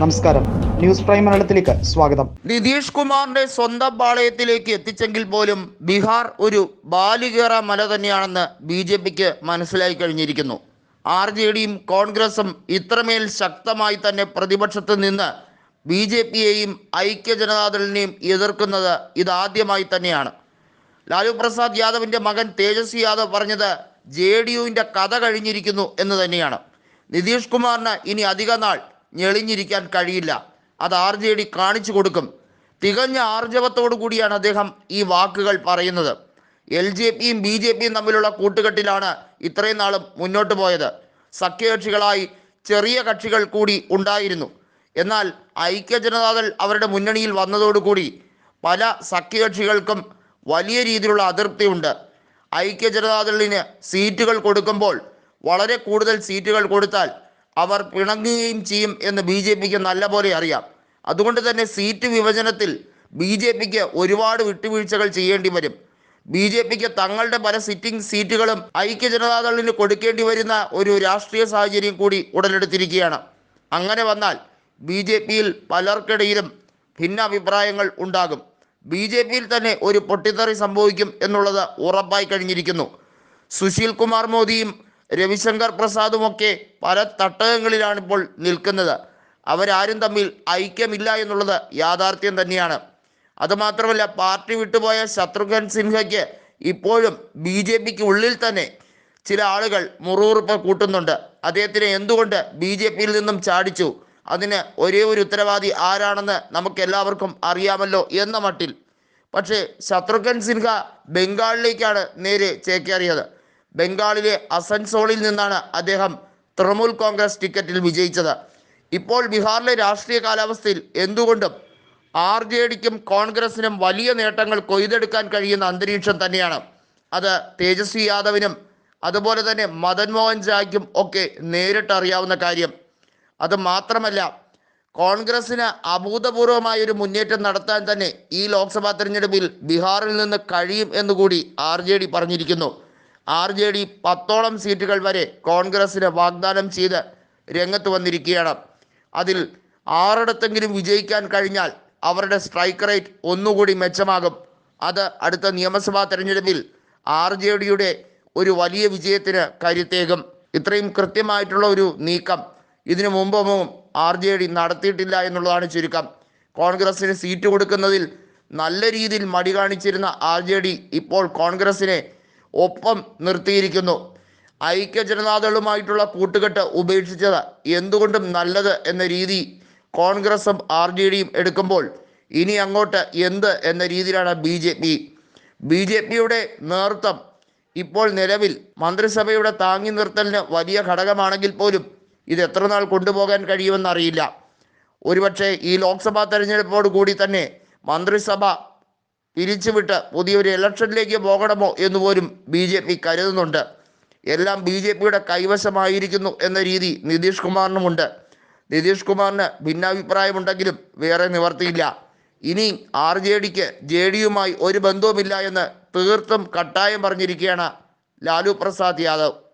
നമസ്കാരം. News prime മലയാളത്തിലേക്ക് സ്വാഗതം. നിതീഷ് കുമാറിന്റെ സ്വന്തം പാളയത്തിലേക്ക് എത്തിച്ചെങ്കിൽ പോലും ബീഹാർ ഒരു ബാലികേറ മല തന്നെയാണെന്ന് ബി ജെ പിക്ക് മനസ്സിലായി കഴിഞ്ഞിരിക്കുന്നു. ആർ ജെ ഡിയും കോൺഗ്രസും ഇത്രമേൽ ശക്തമായി തന്നെ പ്രതിപക്ഷത്ത് നിന്ന് ബി ജെ പിയെയും ഐക്യ ജനതാദളിനെയും എതിർക്കുന്നത് ഇതാദ്യമായി തന്നെയാണ്. ലാലു പ്രസാദ് യാദവിന്റെ മകൻ തേജസ്വി യാദവ് പറഞ്ഞത് ജെ ഡി യുവിന്റെ കഥ കഴിഞ്ഞിരിക്കുന്നു എന്ന് തന്നെയാണ്. നിതീഷ് കുമാറിന് ഇനി അധിക നാൾ ഞെളിഞ്ഞിരിക്കാൻ കഴിയില്ല. അത് ആർ ജെ ഡി കാണിച്ചു കൊടുക്കും. തികഞ്ഞ ആർജവത്തോടു കൂടിയാണ് അദ്ദേഹം ഈ വാക്കുകൾ പറയുന്നത്. എൽ ജെ പിയും ബി ജെ പിയും തമ്മിലുള്ള കൂട്ടുകെട്ടിലാണ് ഇത്രയും നാളും മുന്നോട്ട് പോയത്. സഖ്യകക്ഷികളായി ചെറിയ കക്ഷികൾ കൂടി ഉണ്ടായിരുന്നു. എന്നാൽ ഐക്യ ജനതാദൾ അവരുടെ മുന്നണിയിൽ വന്നതോടുകൂടി പല സഖ്യകക്ഷികൾക്കും വലിയ രീതിയിലുള്ള അതൃപ്തിയുണ്ട്. ഐക്യ ജനതാദളിന് സീറ്റുകൾ കൊടുക്കുമ്പോൾ വളരെ കൂടുതൽ സീറ്റുകൾ കൊടുത്താൽ അവർ പിണങ്ങുകയും ചെയ്യും എന്ന് ബി ജെ പിക്ക് നല്ലപോലെ അറിയാം. അതുകൊണ്ട് തന്നെ സീറ്റ് വിഭജനത്തിൽ ബി ജെ പിക്ക് ഒരുപാട് വിട്ടുവീഴ്ചകൾ ചെയ്യേണ്ടി വരും. ബി ജെ പിക്ക് തങ്ങളുടെ പല സിറ്റിംഗ് സീറ്റുകളും ഐക്യ ജനതാദളിന് കൊടുക്കേണ്ടി വരുന്ന ഒരു രാഷ്ട്രീയ സാഹചര്യം കൂടി ഉടലെടുത്തിരിക്കുകയാണ്. അങ്ങനെ വന്നാൽ ബി ജെ പിയിൽ പലർക്കിടയിലും ഭിന്നാഭിപ്രായങ്ങൾ ഉണ്ടാകും. ബി ജെ പിയിൽ തന്നെ ഒരു പൊട്ടിത്തെറി സംഭവിക്കും എന്നുള്ളത് ഉറപ്പായി കഴിഞ്ഞിരിക്കുന്നു. സുശീൽ കുമാർ മോദിയും രവിശങ്കർ പ്രസാദുമൊക്കെ പല തട്ടകങ്ങളിലാണ് ഇപ്പോൾ നിൽക്കുന്നത്. അവരാരും തമ്മിൽ ഐക്യമില്ല എന്നുള്ളത് യാഥാർത്ഥ്യം തന്നെയാണ്. അതുമാത്രമല്ല പാർട്ടി വിട്ടുപോയ ശത്രുഘ്നൻ സിൻഹയ്ക്ക് ഇപ്പോഴും ബി ജെ പിക്ക് ഉള്ളിൽ തന്നെ ചില ആളുകൾ മുറുകുറുപ്പ് കൂട്ടുന്നുണ്ട്. അദ്ദേഹത്തിനെ എന്തുകൊണ്ട് ബി ജെ പിയിൽ നിന്നും ചാടിച്ചു? അതിന് ഒരേ ഒരു ഉത്തരവാദി ആരാണെന്ന് നമുക്ക് എല്ലാവർക്കും അറിയാമല്ലോ എന്ന മട്ടിൽ. പക്ഷേ ശത്രുഘ്നൻ സിൻഹ ബംഗാളിലേക്കാണ് നേരെ ചേക്കേറിയത്. ബംഗാളിലെ അസൻസോളിൽ നിന്നാണ് അദ്ദേഹം തൃണമൂൽ കോൺഗ്രസ് ടിക്കറ്റിൽ വിജയിച്ചത്. ഇപ്പോൾ ബീഹാറിലെ രാഷ്ട്രീയ കാലാവസ്ഥയിൽ എന്തുകൊണ്ടും ആർ ജെ ഡിക്കും കോൺഗ്രസിനും വലിയ നേട്ടങ്ങൾ കൊയ്തെടുക്കാൻ കഴിയുന്ന അന്തരീക്ഷം തന്നെയാണ്. അത് തേജസ്വി യാദവിനും അതുപോലെ തന്നെ മദൻ മോഹൻ ജായ്ക്കും ഒക്കെ നേരിട്ടറിയാവുന്ന കാര്യം. അത് മാത്രമല്ല കോൺഗ്രസിന് അഭൂതപൂർവമായ ഒരു മുന്നേറ്റം നടത്താൻ തന്നെ ഈ ലോക്സഭാ തെരഞ്ഞെടുപ്പിൽ ബീഹാറിൽ നിന്ന് കഴിയും എന്നുകൂടി ആർ ജെ ഡി പറഞ്ഞിരിക്കുന്നു. ആർ ജെ ഡി പത്തോളം സീറ്റുകൾ വരെ കോൺഗ്രസിന് വാഗ്ദാനം ചെയ്ത് രംഗത്ത് വന്നിരിക്കുകയാണ്. അതിൽ ആറിടത്തെങ്കിലും വിജയിക്കാൻ കഴിഞ്ഞാൽ അവരുടെ സ്ട്രൈക്ക് റേറ്റ് ഒന്നുകൂടി മെച്ചമാകും. അത് അടുത്ത നിയമസഭാ തെരഞ്ഞെടുപ്പിൽ ആർ ജെ ഡിയുടെ ഒരു വലിയ വിജയത്തിന് കരുത്തേകും. ഇത്രയും കൃത്യമായിട്ടുള്ള ഒരു നീക്കം ഇതിനു മുമ്പൊന്നും ആർ ജെ ഡി നടത്തിയിട്ടില്ല എന്നുള്ളതാണ് ചുരുക്കം. കോൺഗ്രസിന് സീറ്റ് കൊടുക്കുന്നതിൽ നല്ല രീതിയിൽ മടി കാണിച്ചിരുന്ന ആർ ജെ ഡി ഇപ്പോൾ കോൺഗ്രസിനെ ഒപ്പം നിർത്തിയിരിക്കുന്നു. ഐക്യ ജനതാദളുമായിട്ടുള്ള കൂട്ടുകെട്ട് ഉപേക്ഷിച്ചത് എന്തുകൊണ്ടും നല്ലത് എന്ന രീതി കോൺഗ്രസും ആർ ജെ ഡിയും എടുക്കുമ്പോൾ ഇനി അങ്ങോട്ട് എന്ത് എന്ന രീതിയിലാണ് B J P. B J പിയുടെ നേതൃത്വം ഇപ്പോൾ നിലവിൽ മന്ത്രിസഭയുടെ താങ്ങി നിർത്തലിന് വലിയ ഘടകമാണെങ്കിൽ പോലും ഇത് എത്ര നാൾ കൊണ്ടുപോകാൻ കഴിയുമെന്നറിയില്ല ഒരുപക്ഷെ ഈ ലോക്സഭാ തെരഞ്ഞെടുപ്പോട് കൂടി തന്നെ മന്ത്രിസഭ പിരിച്ചുവിട്ട് പുതിയൊരു ഇലക്ഷനിലേക്ക് പോകണമോ എന്ന് പോലും ബി ജെ പി കരുതുന്നുണ്ട്. എല്ലാം ബി ജെ പിയുടെ കൈവശമായിരിക്കുന്നു എന്ന രീതി നിതീഷ് കുമാറിനുമുണ്ട്. നിതീഷ് കുമാറിന് ഭിന്നാഭിപ്രായമുണ്ടെങ്കിലും വേറെ നിവർത്തിയില്ല. ഇനി ആർ ജെ ഡിക്ക് ജെ ഡിയുമായി ഒരു ബന്ധവുമില്ല എന്ന് തീർത്തും കട്ടായം പറഞ്ഞിരിക്കുകയാണ് ലാലു പ്രസാദ് യാദവ്.